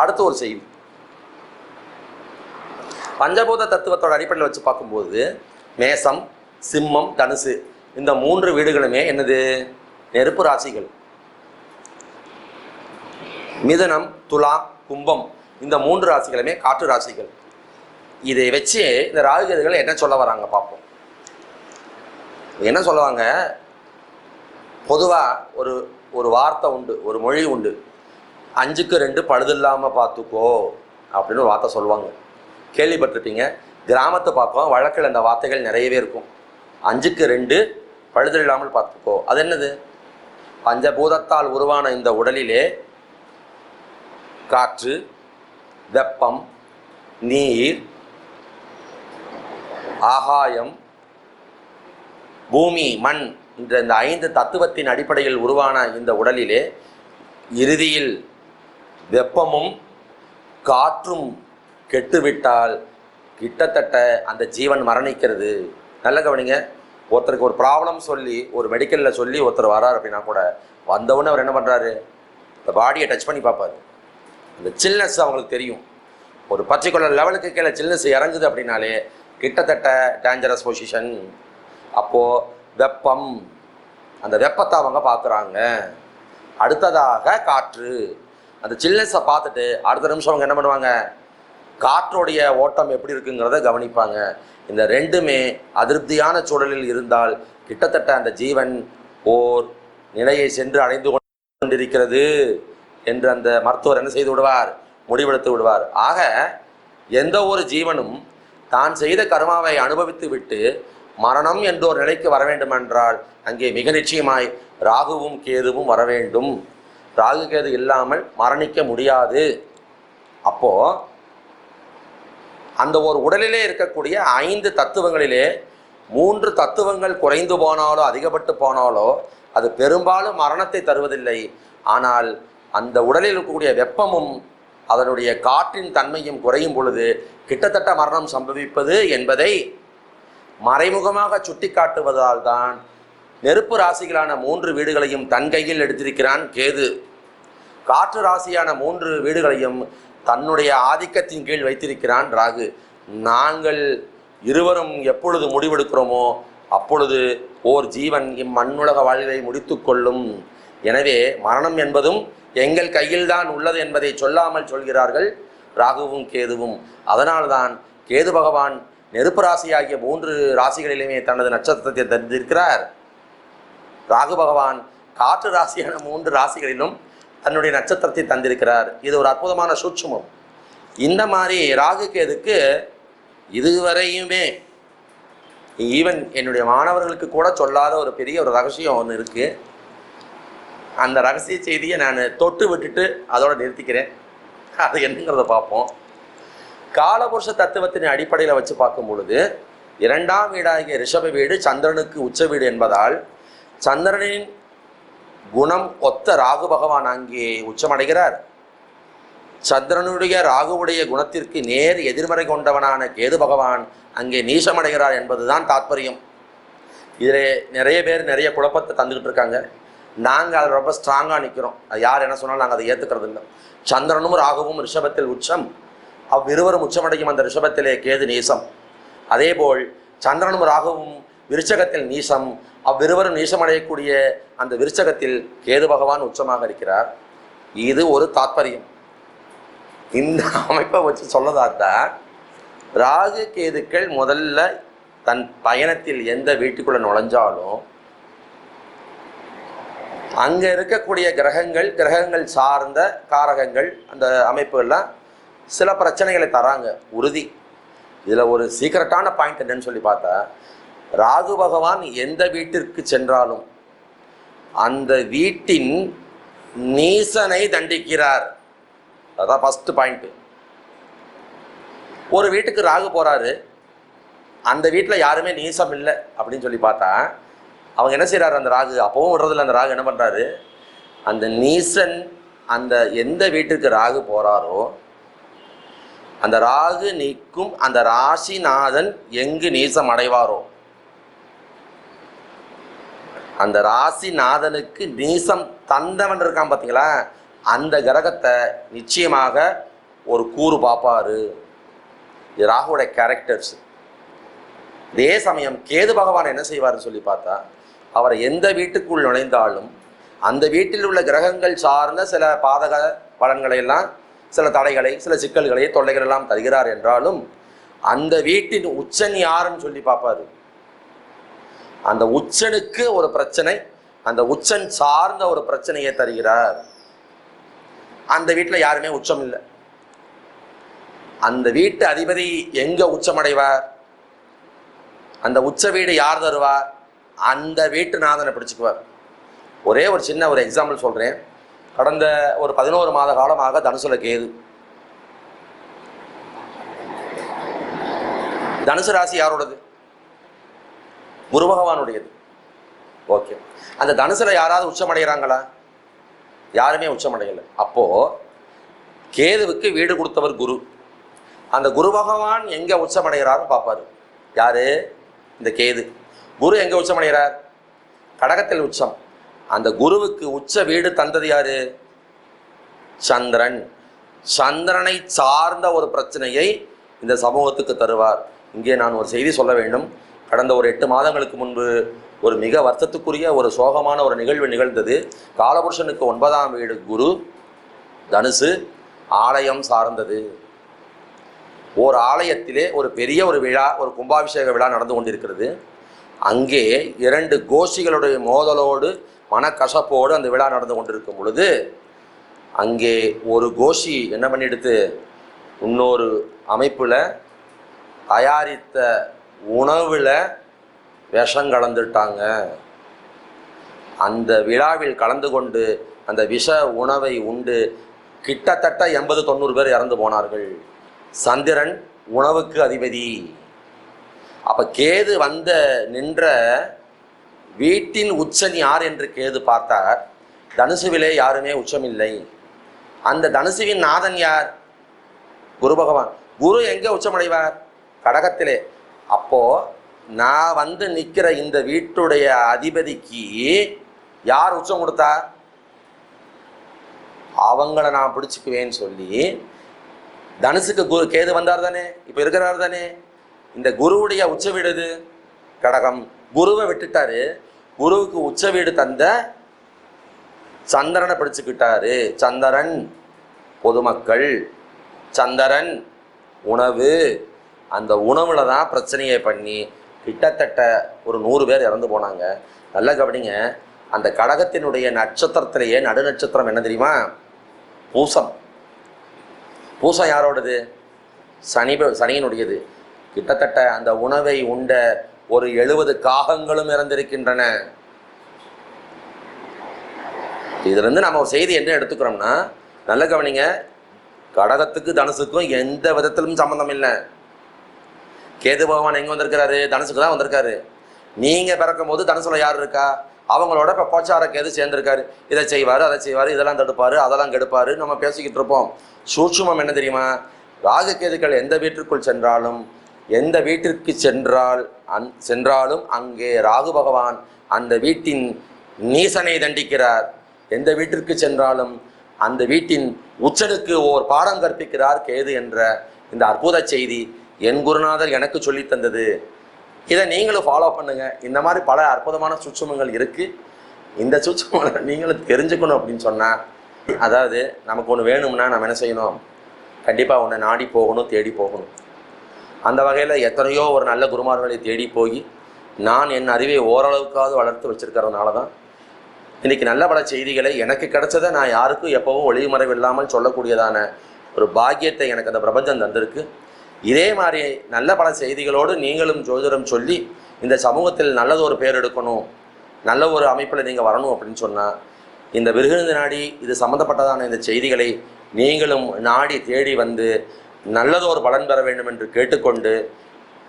அடுத்து ஒரு செய்தி. பஞ்சபூத தத்துவத்தோட அடிப்படையில் வச்சு பார்க்கும்போது மேசம் சிம்மம் தனுசு இந்த மூன்று வீடுகளுமே என்னது? நெருப்பு ராசிகள். மிதனம் துலா கும்பம் இந்த மூன்று ராசிகளுமே காற்று ராசிகள். இதை வச்சு இந்த ராகுகதிகள் என்ன சொல்ல வராங்க பார்ப்போம். என்ன சொல்லுவாங்க? பொதுவாக ஒரு ஒரு வார்த்தை உண்டு ஒரு மொழி உண்டு. அஞ்சுக்கு ரெண்டு பழுதில்லாமல் பார்த்துக்கோ அப்படின்னு ஒரு வார்த்தை சொல்லுவாங்க. கேள்விப்பட்டிருப்பீங்க? கிராமத்தை பார்ப்போம் வழக்கில் அந்த வார்த்தைகள் நிறையவே இருக்கும். அஞ்சுக்கு ரெண்டு பழுது இல்லாமல் பார்த்துக்கோ அது என்னது? பஞ்சபூதத்தால் உருவான இந்த உடலிலே காற்று வெப்பம் நீர் ஆகாயம் பூமி மண் என்ற இந்த ஐந்து தத்துவத்தின் அடிப்படையில் உருவான இந்த உடலிலே இறுதியில் வெப்பமும் காற்றும் கெட்டுவிட்டால் கிட்டத்தட்ட அந்த ஜீவன் மரணிக்கிறது. நல்ல கவனிங்க. ஒருத்தருக்கு ஒரு ப்ராப்ளம் சொல்லி ஒரு மெடிக்கலில் சொல்லி ஒருத்தர் வரார் அப்படின்னா கூட வந்தவுடனே அவர் என்ன பண்ணுறாரு இந்த பாடியை டச் பண்ணி பார்ப்பாரு. அந்த சில்னஸ் அவங்களுக்கு தெரியும். ஒரு பர்டிகுலர் லெவலுக்கு கீழே சில்னஸ் இறங்குது அப்படின்னாலே கிட்டத்தட்ட டேஞ்சரஸ் பொசிஷன் அப்போது வெப்பம். அந்த வெப்பத்தை அவங்க பார்க்குறாங்க. அடுத்ததாக காற்று. அந்த சில்னஸை பார்த்துட்டு அடுத்த நிமிஷம் அவங்க என்ன பண்ணுவாங்க? காற்றோடைய ஓட்டம் எப்படி இருக்குங்கிறத கவனிப்பாங்க. இந்த ரெண்டுமே அதிருப்தியான சூழலில் இருந்தால் கிட்டத்தட்ட அந்த ஜீவன் ஓர் நிலையை சென்று அடைந்து கொண்டிருக்கிறது என்று அந்த மருத்துவர் என்ன செய்து விடுவார்? முடிவெடுத்து விடுவார். ஆக எந்த ஒரு ஜீவனும் தான் செய்த கர்மாவை அனுபவித்து விட்டு மரணம் என்ற ஒரு நிலைக்கு வர வேண்டுமென்றால் அங்கே மிக நிச்சயமாய் ராகுவும் கேதுவும் வர வேண்டும் ராகு கேது இல்லாமல் மரணிக்க முடியாது. அப்போ அந்த ஒரு உடலிலே இருக்கக்கூடிய ஐந்து தத்துவங்களிலே மூன்று தத்துவங்கள் குறைந்து போனாலோ அதிகப்பட்டு போனாலோ அது பெரும்பாலும் மரணத்தை தருவதில்லை. ஆனால் அந்த உடலில் இருக்கக்கூடிய வெப்பமும் அதனுடைய காற்றின் தன்மையும் குறையும் பொழுது கிட்டத்தட்ட மரணம் சம்பவிப்பது என்பதை மறைமுகமாக சுட்டிக்காட்டுவதால் தான் நெருப்பு ராசிகளான மூன்று வீடுகளையும் தன் கையில் எடுத்திருக்கிறான் கேது. காற்று ராசியான மூன்று வீடுகளையும் தன்னுடைய ஆதிக்கத்தின் கீழ் வைத்திருக்கிறான் ராகு. நாங்கள் இருவரும் எப்பொழுது முடிவெடுக்கிறோமோ அப்பொழுது ஓர் ஜீவன் இம்மண்ணுலக வாழ்வை முடித்து கொள்ளும். எனவே மரணம் என்பதும் எங்கள் கையில்தான் உள்ளது என்பதை சொல்லாமல் சொல்கிறார்கள் ராகுவும் கேதுவும். அதனால்தான் கேது பகவான் நெருப்பு ராசி ஆகிய மூன்று ராசிகளிலுமே தனது நட்சத்திரத்தை தந்திருக்கிறார். ராகு பகவான் காற்று ராசியான மூன்று ராசிகளிலும் தன்னுடைய நட்சத்திரத்தை தந்திருக்கிறார். இது ஒரு அற்புதமான சூட்சுமம். இந்த மாதிரி ராகு கேதுக்கு இதுவரையுமே ஈவன் என்னுடைய மாணவர்களுக்கு கூட சொல்லாத ஒரு பெரிய ஒரு ரகசியம் ஒன்று இருக்குது அந்த ரகசிய செய்தியை நான் தொட்டு விட்டுட்டு அதோட நிறுத்திக்கிறேன். அது என்னங்கிறத பார்ப்போம். காலபுருஷ தத்துவத்தின் அடிப்படையில் வச்சு பார்க்கும் பொழுது இரண்டாம் வீடாகிய ரிஷப வீடு சந்திரனுக்கு உச்ச வீடு என்பதால் சந்திரனின் குணம் ஒத்த ராகு பகவான் அங்கே உச்சமடைகிறார். சந்திரனுடைய ராகுவுடைய குணத்திற்கு நேர் எதிர்மறை கொண்டவனான கேது பகவான் அங்கே நீசமடைகிறார் என்பதுதான் தாத்பரியம். இதில் நிறைய பேர் நிறைய குழப்பத்தை தந்துக்கிட்டு இருக்காங்க. நாங்கள் அதில் ரொம்ப ஸ்ட்ராங்காக நிற்கிறோம் அது யார் என்ன சொன்னாலும் நாங்கள் அதை ஏற்றுக்கிறது இல்லை சந்திரனும் ராகுவும் ரிஷபத்தில் உச்சம். அவ்விருவரும் உச்சமடையும் அந்த ரிஷபத்திலே கேது நீசம். அதேபோல் சந்திரனும் ராகுவும் விருச்சகத்தில் நீசம். அவ்விருவரும் நீசமடையக்கூடிய அந்த விருச்சகத்தில் கேது பகவான் உச்சமாக இருக்கிறார். இது ஒரு தாத்பரியம். இந்த அமைப்பை வச்சு சொல்லதாத்தான் ராகு கேதுக்கள் முதல்ல தன் பயணத்தில் எந்த வீட்டுக்குள்ள நுழைஞ்சாலும் அங்கே இருக்கக்கூடிய கிரகங்கள் கிரகங்கள் சார்ந்த காரகங்கள் அந்த அமைப்புகள்லாம் சில பிரச்சனைகளை தராங்க உறுதி. இதில் ஒரு சீக்கிரட்டான பாயிண்ட் என்னன்னு சொல்லி பார்த்தா ராகு பகவான் எந்த வீட்டிற்கு சென்றாலும் அந்த வீட்டின் நீசனை தண்டிக்கிறார். அதான் ஃபஸ்ட்டு பாயிண்ட்டு ஒரு வீட்டுக்கு ராகு போகிறாரு அந்த வீட்டில் யாருமே நீசம் இல்லை அப்படின்னு சொல்லி பார்த்தா அவங்க என்ன செய்கிறாரு அந்த ராகு? அப்பவும் விடுறதில்ல அந்த ராகு என்ன பண்ணுறாரு அந்த நீசன் அந்த எந்த வீட்டுக்கு ராகு போகிறாரோ அந்த ராகு நிற்கும் அந்த ராசிநாதன் எங்கு நீசம் அடைவாரோ? அந்த ராசிநாதனுக்கு நீசம் தந்தவன் இருக்கான் பார்த்தீங்களா? அந்த கிரகத்தை நிச்சயமாக ஒரு கூறு பார்ப்பாரு. இது ராகுவோட கேரக்டர்ஸ் இதே சமயம் கேது பகவான் என்ன செய்வார்னு சொல்லி பார்த்தா அவர் எந்த வீட்டுக்குள் நுழைந்தாலும் அந்த வீட்டில் உள்ள கிரகங்கள் சார்ந்த சில பாதக பலன்களை எல்லாம் சில தடைகளை சில சிக்கல்களை தொல்லைகள் எல்லாம் தருகிறார் என்றாலும் அந்த வீட்டின் உச்சன் யாருன்னு சொல்லி பார்ப்பாரு. அந்த உச்சனுக்கு ஒரு பிரச்சனை அந்த உச்சன் சார்ந்த ஒரு பிரச்சனையை தருகிறார். அந்த வீட்டில் யாருமே உச்சம் இல்லை. அந்த வீட்டு அதிபதி எங்க உச்சமடைவார்? அந்த உச்ச வீடு யார் தருவார்? அந்த வீட்டு நாதனை பிடிச்சுக்குவார். ஒரே ஒரு சின்ன ஒரு எக்ஸாம்பிள் சொல்கிறேன் கடந்த ஒரு பதினோரு மாத காலமாக தனுசுல கேது. தனுசு ராசி யாரோடது குரு பகவானுடையது ஓகே. அந்த தனுசுல யாராவது உச்சமடைகிறாங்களா? யாருமே உச்சமடையலை. அப்போ கேதுவுக்கு வீடு கொடுத்தவர் குரு. அந்த குரு பகவான் எங்க உச்சமடைகிறாருன்னு பார்ப்பாரு. யாரு? இந்த கேது. குரு எங்க உச்சமடைகிறார்? கடகத்தில் உச்சம். அந்த குருவுக்கு உச்ச வீடு தந்தது யாரு? சந்திரன். சந்திரனை சார்ந்த ஒரு பிரச்சனையை இந்த சமூகத்துக்கு தருவார். இங்கே நான் ஒரு செய்தி சொல்ல வேண்டும். கடந்த ஒரு எட்டு மாதங்களுக்கு முன்பு ஒரு மிக வருத்தத்துக்குரிய ஒரு சோகமான ஒரு நிகழ்வு நிகழ்ந்தது. காலபுருஷனுக்கு ஒன்பதாம் வீடு குரு தனுசு ஆலயம் சார்ந்தது. ஓர் ஆலயத்திலே ஒரு பெரிய ஒரு விழா ஒரு கும்பாபிஷேக விழா நடந்து கொண்டிருக்கிறது. அங்கே இரண்டு கோஷிகளுடைய மோதலோடு மனக்கசப்போடு அந்த விழா நடந்து கொண்டிருக்கும் பொழுது அங்கே ஒரு கோஷி என்ன பண்ணிடுத்து இன்னொரு அமைப்பில் தயாரித்த உணவில் விஷம் கலந்துட்டாங்க. அந்த விழாவில் கலந்து கொண்டு அந்த விஷ உணவை உண்டு. கிட்டத்தட்ட எண்பது தொண்ணூறு பேர் இறந்து போனார்கள். சந்திரன் உணவுக்கு அதிபதி. அப்போ கேது வந்த நின்ற வீட்டின் உச்சன் யார் என்று கேது பார்த்தார். தனுசுவிலே யாருமே உச்சமில்லை. அந்த தனுசுவின் நாதன் யார்? குரு பகவான். குரு எங்கே உச்சமடைவார்? கடகத்திலே. அப்போ நான் வந்து நிற்கிற இந்த வீட்டுடைய அதிபதிக்கு யார் உச்சம் கொடுத்தா அவங்கள நான் பிடிச்சிக்குவேன்னு சொல்லி தனுசுக்கு குரு கேது வந்தார் தானே? இப்போ இருக்கிறார் தானே? இந்த குருவுடைய உச்ச வீடு கடகம். குருவை விட்டுட்டாரு. குருவுக்கு உச்ச வீடு தந்த சந்திரனை பிடிச்சுக்கிட்டாரு. சந்திரன் பொதுமக்கள் சந்திரன் உணவு. அந்த உணவுல தான் பிரச்சனையை பண்ணி கிட்டத்தட்ட ஒரு நூறு பேர் இறந்து போனாங்க. நல்லா கவனிங்க. அந்த கடகத்தினுடைய நட்சத்திரத்திலேயே நடுநட்சத்திரம் என்ன தெரியுமா? பூசம். பூசம் யாரோடது? சனி சனியினுடையது. கிட்டத்தட்ட அந்த உணவை உண்ட ஒரு எழுபது காகங்களும் இறந்திருக்கின்றன. இதிலிருந்து நம்ம ஒரு செய்தி என்ன எடுத்துக்கிறோம்னா நல்ல கவனிங்க. கடகத்துக்கு தனுசுக்கும் எந்த விதத்திலும் சம்மந்தம் இல்லை. கேது பகவான் எங்க வந்திருக்கிறாரு? தனுசுக்கு தான் வந்திருக்காரு. நீங்க பிறக்கும் போது தனுசுல யார் இருக்கா? அவங்களோட இப்போ கோச்சார கேது சேர்ந்திருக்காரு. இதை செய்வார் அதை செய்வாரு இதெல்லாம் தடுப்பார் அதெல்லாம் கெடுப்பார். நம்ம பேசிக்கிட்டு இருப்போம். சூட்சுமம் என்ன தெரியுமா? ராகு கேதுக்கள் எந்த வீட்டிற்குள் சென்றாலும் எந்த வீட்டிற்கு சென்றால் அந் சென்றாலும் அங்கே ராகு பகவான் அந்த வீட்டின் நீசனை தண்டிக்கிறார். எந்த வீட்டிற்கு சென்றாலும் அந்த வீட்டின் உச்சனுக்கு ஓர் பாடம் கற்பிக்கிறார் கேது என்ற இந்த அற்புத செய்தி என் குருநாதர் எனக்கு சொல்லி தந்தது. இதை நீங்களும் ஃபாலோ பண்ணுங்க. இந்த மாதிரி பல அற்புதமான சுட்சமங்கள் இருக்கு. இந்த சுட்சமங்களை நீங்களும் தெரிஞ்சுக்கணும் அப்படின்னு சொன்னால் அதாவது நமக்கு ஒன்று வேணும்னா நம்ம என்ன செய்யணும்? கண்டிப்பாக ஒன்று நாடி போகணும் தேடி போகணும். அந்த வகையில் எத்தனையோ ஒரு நல்ல குருமார்களை தேடி போய் நான் என் அறிவை ஓரளவுக்காவது வளர்த்து வச்சுருக்கிறதுனால தான் இன்றைக்கி நல்ல பல செய்திகளை எனக்கு கிடைச்சதை நான் யாருக்கும் எப்போவும் ஒளிவுமறைவு இல்லாமல் சொல்லக்கூடியதான ஒரு பாக்கியத்தை எனக்கு அந்த பிரபஞ்சம் தந்திருக்கு. இதே மாதிரி நல்ல பல செய்திகளோடு நீங்களும் ஜோதிடம் சொல்லி இந்த சமூகத்தில் நல்லது ஒரு பேர் எடுக்கணும் நல்ல ஒரு அமைப்பில் நீங்கள் வரணும் அப்படின்னு சொன்னால் இந்த விருகிருந்த நாடி இது சம்மந்தப்பட்டதான இந்த செய்திகளை நீங்களும் நாடி தேடி வந்து நல்லதொரு பலன் பெற வேண்டும் என்று கேட்டுக்கொண்டு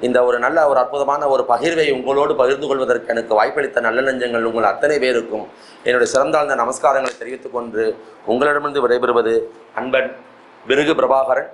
இந்த ஒரு நல்ல ஒரு அற்புதமான ஒரு பகிர்வை உங்களோடு பகிர்ந்து கொள்வதற்கு எனக்கு வாய்ப்பளித்த நல்ல நெஞ்சங்கள் உங்கள் அத்தனை பேருக்கும் என்னுடைய சிறந்தாழ்ந்த நமஸ்காரங்களை தெரிவித்துக் கொண்டு உங்களிடமிருந்து விடைபெறுவது அன்பன் பிருகு பிரபாகரன்.